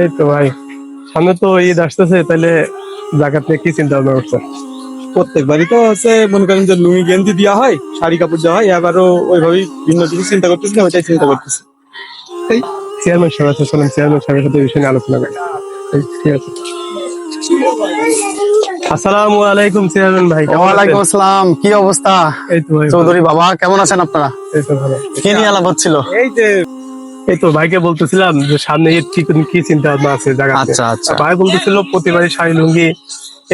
এই তো ভাই সামনে তো ঈদ আসতেছে তাহলে জাকাত নিয়ে কি চিন্তা ভাবনা করছেন? প্রত্যেকবারই তো হচ্ছে মনে করেন যে লুঙ্গি গেঞ্জি দেওয়া হয় শাড়ি কাপড় দেওয়া হয় এবারও ওইভাবেই ভিন্ন কিছু চিন্তা করতেছি না ওইটাই চিন্তা করতেছি। চেয়ারম্যান সাহেব আছে শোনেন চেয়ারম্যান সাহেবের সাথে বিষয় নিয়ে আলোচনা এই, আসসালামু আলাইকুম চেয়ারম্যান ভাই ওয়ালাইকুম আসসালাম কি অবস্থা? এই তো ভাই চৌধুরী বাবা কেমন আছেন আপনারা? এই তো ভালো। কি নিয়ে আলাপ হচ্ছিল? এই যে এই তো ভাইকে বলতেছিলাম যে সামনে কি কি চিন্তা ভাবনা আছে জায়গা আচ্ছা, আচ্ছা। ভাই বলতেছিল প্রতিবারই শাড়ি লুঙ্গি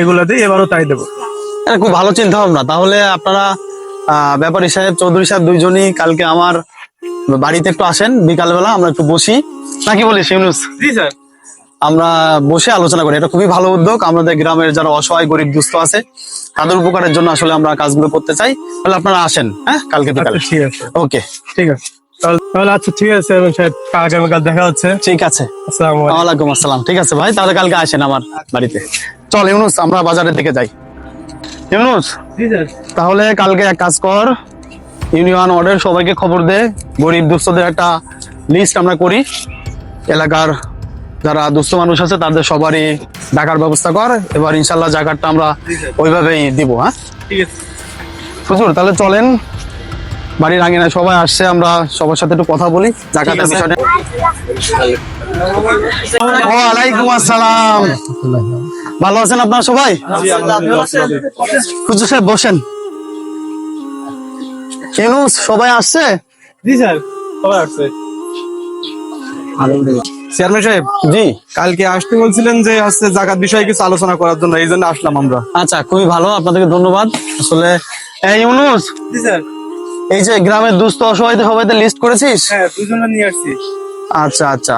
এগুলা দিয়ে এবারও তাই দেবো। এটা খুব ভালো চিন্তা ভাবনা তাহলে আপনারা আহ, ব্যাপারী সাহেব চৌধুরী সাহেব দুইজনই কালকে আমার বাড়িতে একটু আসেন। বিকালবেলা আমরা একটু বসি। নাকি বলিস ইউনুস? জি স্যার। আমরা বসে আলোচনা করি। এটা খুবই ভালো উদ্যোগ। আমাদের গ্রামের যারা অসহায় গরিব দুস্থ আছে তাদের উপকারের জন্য আসলে আমরা কাজগুলো করতে চাই। তাহলে আপনারা আসেন হ্যাঁ কালকে বিকালে। আচ্ছা ঠিক আছে। ওকে ঠিক আছে। তাহলে আচ্ছা ঠিক আছে সাহেব আগামীকাল দেখা হচ্ছে। ঠিক আছে। আসসালামু ওয়ালাইকুম আসসালাম। ঠিক আছে ভাই তাহলে কালকে আসেন আমার বাড়িতে। চল ইউনুস আমরা বাজারের দিকে যাই। ইউনুস তাহলে কালকে এক কাজ কর ইউনিয়ন ওয়ার্ডের সবাইকে খবর দে গরিব দুস্থদের একটা লিস্ট আমরা করি। এলাকার যারা দুস্থ মানুষ আছে তাদের সবারই ডাকার ব্যবস্থা কর এবার ইনশাল্লাহ জায়গাটা আমরা ওইভাবেই দিব হ্যাঁ? ঠিক আছে। হুজুর তাহলে চলেন। বাড়ির আঙিনায় সবাই আসছে আমরা সবার সাথে একটু কথা বলি জাকাতের বিষয়টা। ওয়ালাইকুম আসসালাম। ভালো আছেন আপনারা সবাই? হুজুর সাহেব বসেন। ইউনুস সবাই আসছে? জি স্যার সবাই আসছে। চেয়ারম্যান সাহেব জি। কালকে আসতে বলছিলেন যে হচ্ছে জাকাত বিষয়ে কিছু আলোচনা করার জন্য এই জন্য আসলাম আমরা। আচ্ছা খুবই ভালো আপনাদেরকে ধন্যবাদ। আসলে এই ইউনুস জি স্যার। এই যে গ্রামের দুস্থ অসহায়দের সবাই লিস্ট করেছিস? হ্যাঁ দুজনে নিয়ে আসছি আচ্ছা আচ্ছা।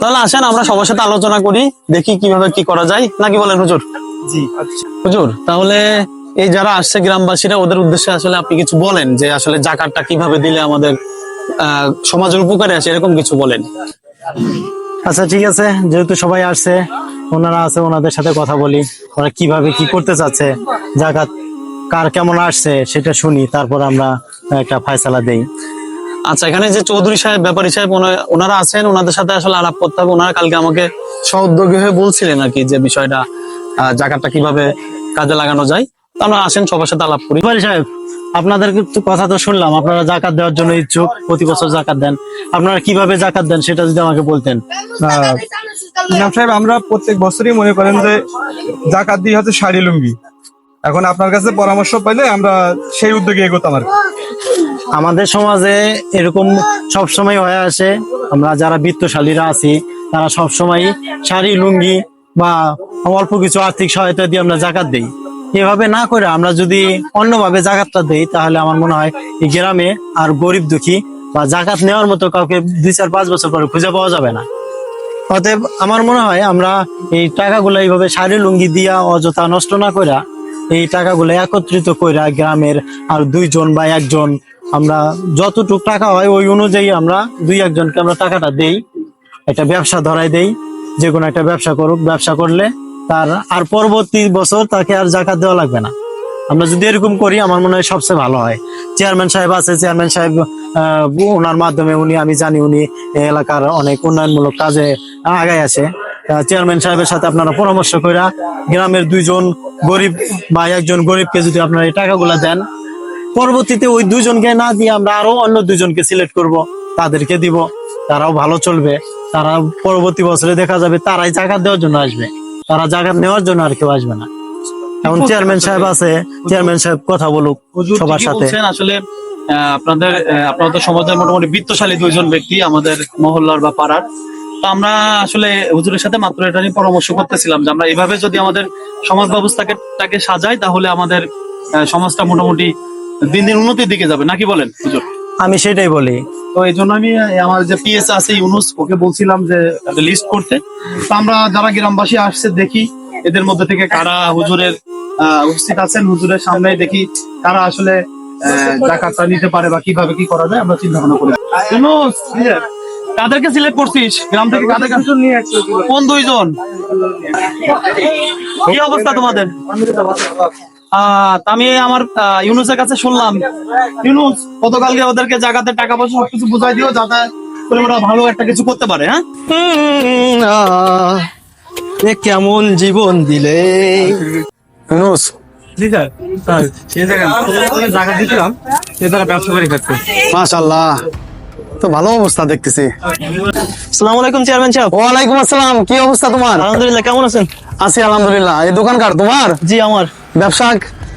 তাহলে আসেন আমরা সবার সাথে আলোচনা করি দেখি কীভাবে কি করা যায়। নাকি বলেন হুজুর? জি আচ্ছা। হুজুর তাহলে এই যারা আসছে গ্রামবাসীরা ওদের উদ্দেশ্যে আসলে আপনি কিছু বলেন যে আসলে জাকাতটা কীভাবে দিলে আমাদের আহ, সমাজের উপকারে আসে এরকম কিছু বলেন। আচ্ছা ঠিক আছে। যেহেতু সবাই আসছে ওনারা আছে ওনাদের সাথে কথা বলি ওরা কীভাবে কি করতে চাচ্ছে জাকাত কার কেমন আসছে সেটা শুনি তারপর আমরা একটা ফায়সালা দেই। আচ্ছা এখানে যে চৌধুরী সাহেব ব্যাপারী সাহেব ওনা- ওনারা আছেন ওনাদের সাথে আসলে আলাপ করতে হবে। ওনারা কালকে আমাকে সহোদ্যোগী হয়ে বলছিলেন আর কি যে বিষয়টা জাকাতটা কীভাবে কাজে লাগানো যায়। আমরা আসেন সবার সাথে আলাপ করি। ব্যাপারী সাহেব আপনাদের কথা তো শুনলাম আপনারা জাকাত দেওয়ার জন্য ইচ্ছুক প্রতি বছর জাকাত দেন। আপনারা কীভাবে জাকাত দেন সেটা যদি আমাকে বলতেন? আহ, সাহেব আমরা প্রত্যেক বছরই মনে করেন যে জাকাত দিয়ে হচ্ছে শাড়ি লুঙ্গি। এখন আপনার কাছে পরামর্শ পাইলে আমরা সেই উদ্যোগে এগোতাম আর আমাদের সমাজে এরকম সব সময় হয়ে আসে। আমরা যারা বৃত্তশালীরা আছি, তারা সব সময় শাড়ি, লুঙ্গি বা অল্প কিছু আর্থিক সহায়তা দিয়ে আমরা জাকাত দেই। এভাবে না করে আমরা যদি অন্যভাবে জাকাতটা দেই, তাহলে আমার মনে হয় এই গ্রামে আর গরিব দুঃখী বা জাকাত নেওয়ার মতো কাউকে দুই চার পাঁচ বছর পরে খুঁজে পাওয়া যাবে না। অতএব আমার মনে হয় আমরা এই টাকাগুলো এইভাবে শাড়ি, লুঙ্গি দিয়া অযথা নষ্ট না কইরা এই টাকাগুলো একত্রিত কইরা গ্রামের আর দুইজন বা একজন আমরা যতটুক টাকা হয় ওই অনুযায়ী আমরা দুই একজনকে আমরা টাকাটা দেই। একটা ব্যবসা ধরাই দেই, যে কোনো একটা ব্যবসা করুক, ব্যবসা করলে তার আর পরবর্তী বছর তাকে আর জাকাত দেওয়া লাগবে না। আমরা যদি এরকম করি, আমার মনে হয় সবচেয়ে ভালো হয়। চেয়ারম্যান সাহেব আছে, চেয়ারম্যান সাহেব ওনার মাধ্যমে উনি, আমি জানি উনি এলাকার অনেক উন্নয়নমূলক কাজে আগায় আছে। চেয়ারম্যান সাহেবের সাথে আপনারা পরামর্শ কইরা গ্রামের দুইজন গরিব বা একজন গরিবকে যদি আপনারা এই টাকাগুলা দেন পরবর্তীতে ওই দুজনকে না দিয়ে আমরা আরও অন্য দুজনকে সিলেক্ট করব তাদেরকে দিব তারাও ভালো চলবে তারা পরবর্তী বছরে দেখা যাবে তারাই জাকাত দেওয়ার জন্য আসবে তারা জাকাত নেওয়ার জন্য আর কেউ আসবে না। এখন চেয়ারম্যান সাহেব আছে চেয়ারম্যান সাহেব কথা বলুক সবার সাথে। আসলে আহ, আপনাদের আপনাদের সমাজের মোটামুটি বিত্তশালী দুইজন ব্যক্তি আমাদের মহল্লার বা পাড়ার। তো আমরা আসলে হুজুরের সাথে মাত্র এটা নিয়ে পরামর্শ করতেছিলাম যে আমরা এভাবে যদি আমাদের সমাজ ব্যবস্থাকে তাকে সাজাই তাহলে আমাদের সমাজটা মোটামুটি দিন দিন উন্নতির দিকে যাবে। নাকি বলেন হুজুর? আমি সেটাই বলি। তো এই জন্য আমি আমার যে পিএস আছে ইউনুস ওকে বলছিলাম যে লিস্ট করতে। তো আমরা যারা গ্রামবাসী আসছে দেখি এদের মধ্যে থেকে কারা হুজুরের আহ, উপস্থিত আছেন হুজুরের সামনে দেখি কারা আসলে আহ, জাকাতটা নিতে পারে বা কীভাবে কি করা যায় আমরা চিন্তা ভাবনা করি। ইউনুস, কাদেরকে সিলেক্ট করছিস? গ্রাম থেকে কাদেরকে? নিয়ে কোন দুইজন? কি অবস্থা তোমাদের? আহ, তা আমি আমার আহ, ইউনুসের কাছে শুনলাম। ইউনুস গতকালকে ওদেরকে জায়গাতে টাকা পয়সা সবকিছু বুঝাই দিও যাতে করে ওরা ভালো একটা কিছু করতে পারে হ্যাঁ? এ কেমন জীবন দিলে? ইউনুস। জি স্যার স্যার এই জায়গা দিছিলাম সে তারা ব্যবসা করে খাচ্ছে মাশাল্লাহ তো ভালো অবস্থা দেখতেছি। আসসালামু আলাইকুম চেয়ারম্যান সাহেব। ওয়ালাইকুম আসসালাম কি অবস্থা তোমার? আলহামদুলিল্লাহ কেমন আছেন? আছি আলহামদুলিল্লাহ। এই দোকান কার তোমার? জি আমার। ব্যবসা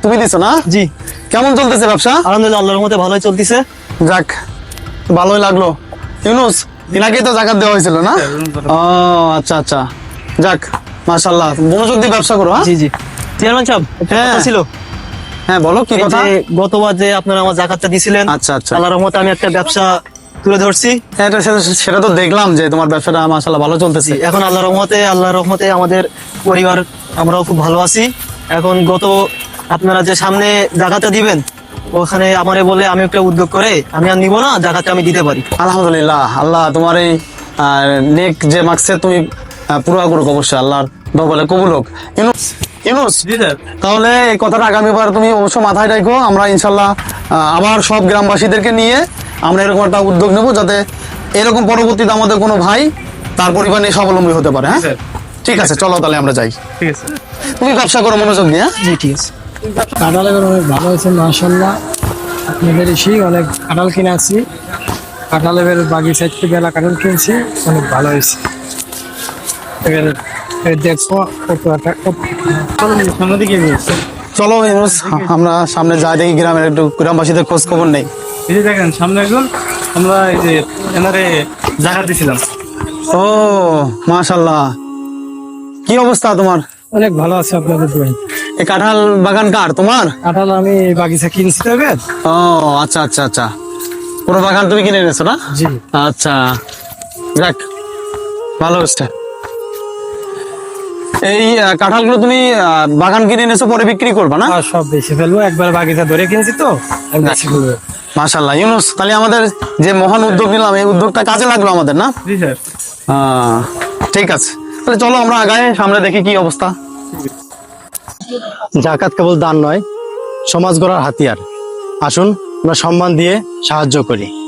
তুমি দিছো না? জি। কেমন চলতেছে ব্যবসা? আলহামদুলিল্লাহ আল্লাহর ভালোই চলতেছে। যাক ভালোই লাগল। ইউনুস ইনাকেই তো জাকাত দেওয়া হয়েছিল না? ও আচ্ছা আচ্ছা। যাক মাশাল্লাহ মনোযোগ দিয়ে ব্যবসা করো হ্যাঁ? জি জি। চেয়ারম্যান সাহেব হ্যাঁ। ছিল। হ্যাঁ বলো কি কথা? গতবার যে আপনারা আমার জাকাতটা দিছিলেন আচ্ছা আচ্ছা। আল্লাহর রহমতে আমি একটা ব্যবসা তুলে ধরছি। হ্যাঁ, এটা সেটা- তো দেখলাম যে তোমার ব্যবসাটা মাশাল্লাহ ভালো চলতেছে। এখন আল্লাহর রহমতে আল্লাহর রহমতে আমাদের পরিবার আমরাও খুব ভালো আছি। এখন গত আপনারা যে সামনে জাকাতটা দিবেন ওখানে আমারে বলে আমি একটা উদ্যোগ করে আমি আর নিব না আমি দিতে পারি। আলহামদুলিল্লাহ আল্লাহ তোমার এই নেক যে মাকসে তুমি পুরো করুক অবশ্যই আল্লাহর বলে কবুল হোক। ইউনুস ইউনুস তাহলে এই কথাটা আগামীবার তুমি অবশ্য মাথায় রাখো আমরা ইনশাল্লাহ আবার সব গ্রামবাসীদেরকে নিয়ে আমরা এরকম একটা উদ্যোগ নেব যাতে এরকম পরবর্তীতে আমাদের কোনো ভাই তার পরিবার নিয়ে স্বাবলম্বী হতে পারে হ্যাঁ? ঠিক আছে চলো তাহলে আমরা যাই। ঠিক আছে। তুমি ব্যবসা করো মনোযোগ দিয়ে হ্যাঁ? জি ঠিক আছে। কাঁঠালের অনেক ভালো হয়েছে মার্শাল্লাহ আপনাদের এসেই অনেক কাঁঠাল কিনে আছি কাঁঠালের বাগিচা থেকে বেলা কাঁঠাল কিনছি অনেক ভালো হয়েছে। এবার এবার কত একটা সামনে দিকে চলো আমরা সামনে যাই দেখি গ্রামের একটু গ্রামবাসীদের খোঁজ খবর নেই। এই যে দেখেন সামনে একজন আমরা এই যে এনারে জায়গা দিছিলাম। ও মাশাল্লাহ কি অবস্থা তোমার? অনেক ভালো আছে আপনাদের দোকান এই কাঁঠাল বাগান কার তোমার? কাঁঠাল আমি বাগিচা কিনছি তো এবার ও আচ্ছা আচ্ছা আচ্ছা। পুরো বাগান তুমি কিনে এনেছো না? জি। আচ্ছা। যাক ভালো হচ্ছে এই কাঁঠালগুলো তুমি আহ, বাগান কিনে এনেছো পরে বিক্রি করবা না? আর সব বেশি ফেলব একবার বাগিচা ধরে কিনছি তো আমি বেশি মাশাল্লাহ ইউনুস তাহলে আমাদের যে মহান উদ্যোগ নিলাম এই উদ্যোগটা কাজে লাগল আমাদের না? জি স্যার। আহ, ঠিক আছে। তাহলে চলো আমরা আগায় সামনে দেখি কি অবস্থা। জাকাত কেবল দান নয় সমাজ গড়ার হাতিয়ার। আসুন আমরা সম্মান দিয়ে সাহায্য করি।